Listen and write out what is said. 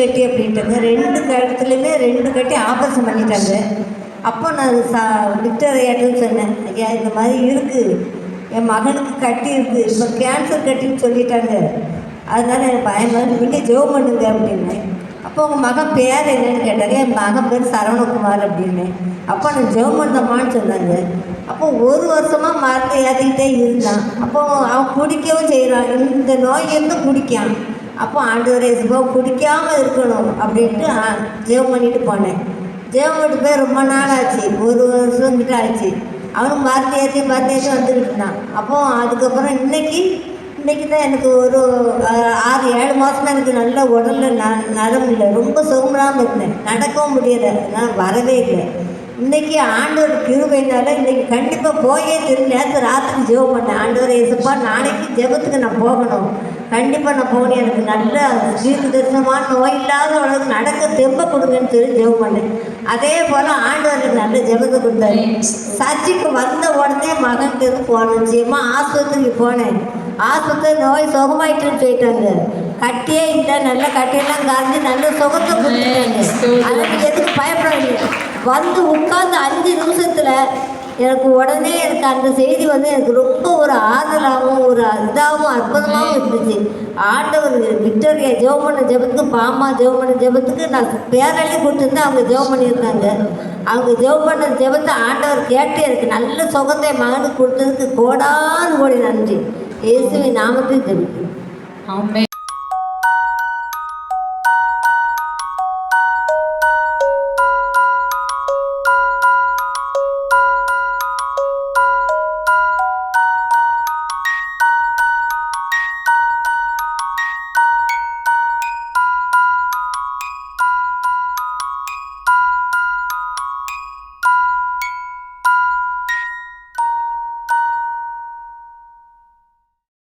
கட்டி அப்படின்ட்டாங்க ரெண்டு கழுத்துலையுமே ரெண்டு கட்டி ஆப்ரேஷன் பண்ணிட்டாங்க. அப்போ நான் சா விக்டோரியாட்டும் சொன்னேன். ஐயா இந்த மாதிரி இருக்குது என் மகனுக்கு கட்டி இருக்குது இப்போ கேன்சர் கட்டின்னு சொல்லிட்டாங்க. அதனால் எனக்கு பயமாக நீங்கள் ஜோ பண்ணுங்க அப்படின்னேன். அப்போ உங்கள் மகன் பேர் என்னன்னு கேட்டாங்க என் மகன் பேர் சரவணகுமார் அப்படின்னேன். அப்போ நான் ஜோ பண்ணமான்னு சொன்னாங்க. அப்போ ஒரு வருஷமாக மரத்தை ஏற்றிக்கிட்டே இருந்தான். அப்போ அவன் குடிக்கவும் செய்கிறான் இந்த நோய் இருந்தும் குடிக்கான் அப்போ ஆண்டவரே சிவா குடிக்காமல் இருக்கணும் அப்படின்ட்டு ஜெபம் பண்ணிட்டு போனேன். ஜெபம் பண்ணிட்டு போய் ரொம்ப நாள் ஆச்சு ஒரு வருஷம் கிட்ட ஆச்சு. அவனும் மரத்தை ஏற்றி மரத்தை ஏற்றி வந்துக்கிட்டு இருந்தான். அப்போ அதுக்கப்புறம் இன்னைக்கு இன்னைக்கு தான் எனக்கு ஒரு ஆறு ஏழு மாதம் எனக்கு நல்ல உடல்ல ந நரம் இல்லை. ரொம்ப சுகமில்லாமல் இருந்தேன். நடக்கவும் முடியலை. நான் வரவே இல்லை. இன்னைக்கு ஆண்டவர் கிருபைனால இன்னைக்கு கண்டிப்பாக போயே தெரியல. நேற்று ராத்திரி ஜெபம் பண்ணேன். ஆண்டவர் இயேசுப்பா நாளைக்கு ஜெபத்துக்கு நான் போகணும். கண்டிப்பாக நான் போகணும் எனக்கு நல்ல தீர்க்க தரிசனமான நோய் இல்லாத அளவுக்கு நடக்க தெம்ப கொடுங்கன்னு சொல்லி ஜெபம் பண்ணேன் அதே போல் ஆண்டவர் எனக்கு நல்ல ஜெபத்தை கொடுத்தாரு. சர்ச்சுக்கு வந்த உடனே மகன் தெரு போனேன். நிச்சயமா ஆஸ்பத்திரிக்கு போனேன். ஆஸ்பத்திரி நோய் சுகமாயிட்டுன்னு சொல்லிட்டாங்க. கட்டியே இல்லை. நல்ல கட்டியெல்லாம் கரைஞ்சி நல்ல சுகத்தை கொடுத்துட்டாங்க. அதுக்கு எதுக்கு பயப்படாதீங்க வந்து உட்கார்ந்து அஞ்சு நிமிஷத்தில் எனக்கு உடனே எனக்கு அந்த செய்தி வந்து எனக்கு ரொம்ப ஒரு ஆறுதலாகவும் ஒரு இதாகவும் அற்புதமாகவும் இருந்துச்சு. ஆண்டவர் விக்டோரியா ஜெபம் பண்ண ஜெபத்துக்கு பாமா ஜெபம் பண்ண ஜெபத்துக்கு நான் பேரள்ளி கொடுத்துருந்தேன். அவங்க ஜெபம் பண்ணியிருந்தாங்க. அவங்க ஜெபம் பண்ண ஜெபத்தை ஆண்டவர் கேட்டு எனக்கு நல்ல சுகத்தை மகனுக்கு கொடுத்ததுக்கு கோடான கோடி நன்றி. இயேசுவின் நாமத்தை தெரிவிக்கும் ஆமே